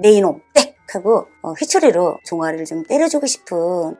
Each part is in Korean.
내 이놈 땡 하고 어, 휘초리로 종아리를 좀 때려주고 싶은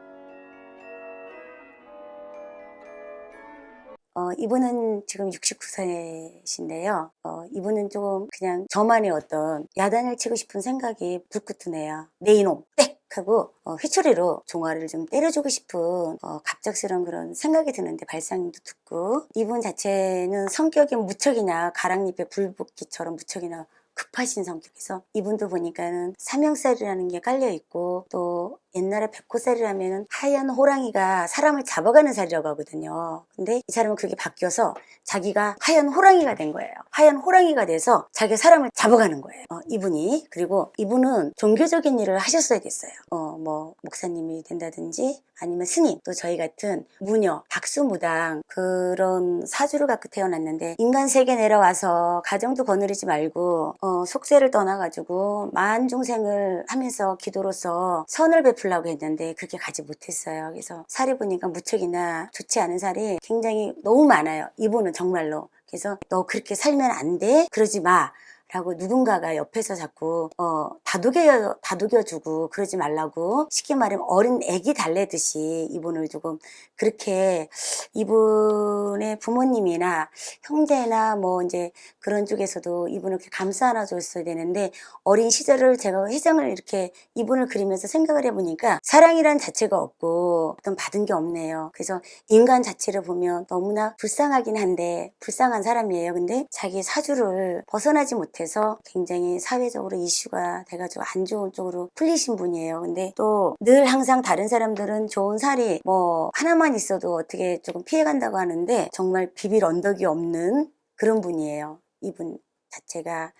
어, 이분은 지금 69세신데요. 어, 이분은 조금 그냥 저만의 어떤 야단을 치고 싶은 생각이 불끈해요. 내 이놈 땡 하고 어, 휘초리로 종아리를 좀 때려주고 싶은 어, 갑작스러운 그런 생각이 드는데 발상도 듣고 이분 자체는 성격이 무척이나 가랑잎에 불 붙기처럼 무척이나 급하신 성격에서 이분도 보니까는 삼형살이라는 게 깔려 있고 또 옛날에 백호살이라면 하얀 호랑이가 사람을 잡아가는 살이라고 하거든요. 근데 이 사람은 그게 바뀌어서 자기가 하얀 호랑이가 된 거예요. 하얀 호랑이가 돼서 자기 사람을 잡아가는 거예요. 어, 이분이 그리고 이분은 종교적인 일을 하셨어야 됐어요. 어, 뭐 목사님이 된다든지 아니면 스님 또 저희 같은 무녀 박수무당 그런 사주를 갖고 태어났는데 인간 세계 내려와서 가정도 거느리지 말고 어, 속세를 떠나가지고 만중생을 하면서 기도로서 선을 베풀 라고 했는데 그렇게 가지 못했어요. 그래서 살이 보니까 무척이나 좋지 않은 살이 굉장히 너무 많아요. 이분은 정말로. 그래서 너 그렇게 살면 안 돼. 그러지 마. 라고 누군가가 옆에서 자꾸 어 다독여 다독여주고 그러지 말라고 쉽게 말하면 어린 애기 달래듯이 이분을 조금 그렇게 이분의 부모님이나 형제나 뭐 이제 그런 쪽에서도 이분을 이렇게 감싸 안아줬어야 되는데 어린 시절을 제가 회상을 이렇게 이분을 그리면서 생각을 해보니까 사랑이란 자체가 없고 어떤 받은 게 없네요. 그래서 인간 자체를 보면 너무나 불쌍하긴 한데 불쌍한 사람이에요. 근데 자기 사주를 벗어나지 못해 서 굉장히 사회적으로 이슈가 돼가지고 안 좋은 쪽으로 풀리신 분이에요. 근데 또 늘 항상 다른 사람들은 좋은 살이 뭐 하나만 있어도 어떻게 조금 피해간다고 하는데 정말 비빌 언덕이 없는 그런 분이에요. 이분 자체가.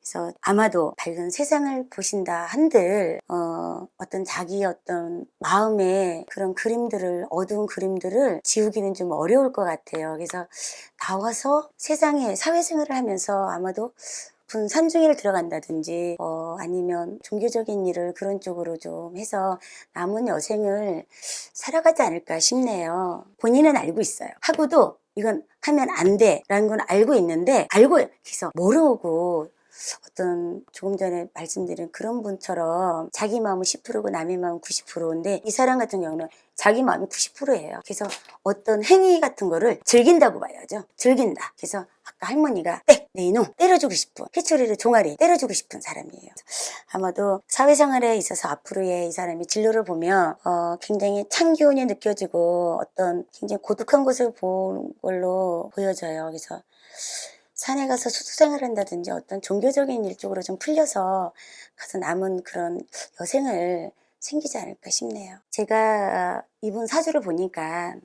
그래서 아마도 밝은 세상을 보신다 한들 어, 어떤 자기 어떤 마음의 그런 그림들을 어두운 그림들을 지우기는 좀 어려울 것 같아요. 그래서 나와서 세상에 사회생활을 하면서 아마도 분 산중에를 들어간다든지 어, 아니면 종교적인 일을 그런 쪽으로 좀 해서 남은 여생을 살아가지 않을까 싶네요. 본인은 알고 있어요. 하고도 이건 하면 안 돼라는 건 알고 있는데 알고 그래서 모르고 어떤 조금 전에 말씀드린 그런 분처럼 자기 마음은 10%고 남의 마음은 90%인데 이 사람 같은 경우는 자기 마음이 90%예요. 그래서 어떤 행위 같은 거를 즐긴다고 봐야죠. 즐긴다. 그래서 아까 할머니가 때, 내 이놈 때려주고 싶은 피처리를 종아리 때려주고 싶은 사람이에요. 아마도 사회생활에 있어서 앞으로의 이 사람이 진로를 보면 어, 굉장히 창기운이 느껴지고 어떤 굉장히 고독한 것을 보는 걸로 보여져요. 그래서 산에 가서 수수생활 한다든지 어떤 종교적인 일 쪽으로 좀 풀려서 가서 남은 그런 여생을 생기지 않을까 싶네요. 제가 이분 사주를 보니까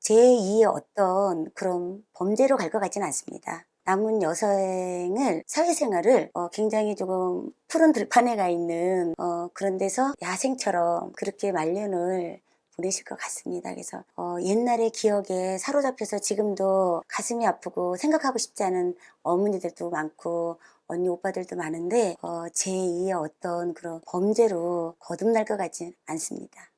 제2의 어떤 그런 범죄로 갈 것 같지는 않습니다. 남은 여생을 사회생활을 어, 굉장히 조금 푸른 들판에 가 있는 어, 그런 데서 야생처럼 그렇게 말년을 보내실 것 같습니다. 그래서 어, 옛날의 기억에 사로잡혀서 지금도 가슴이 아프고 생각하고 싶지 않은 어머니들도 많고 언니 오빠들도 많은데 어, 제2의 어떤 그런 범죄로 거듭날 것 같지 않습니다.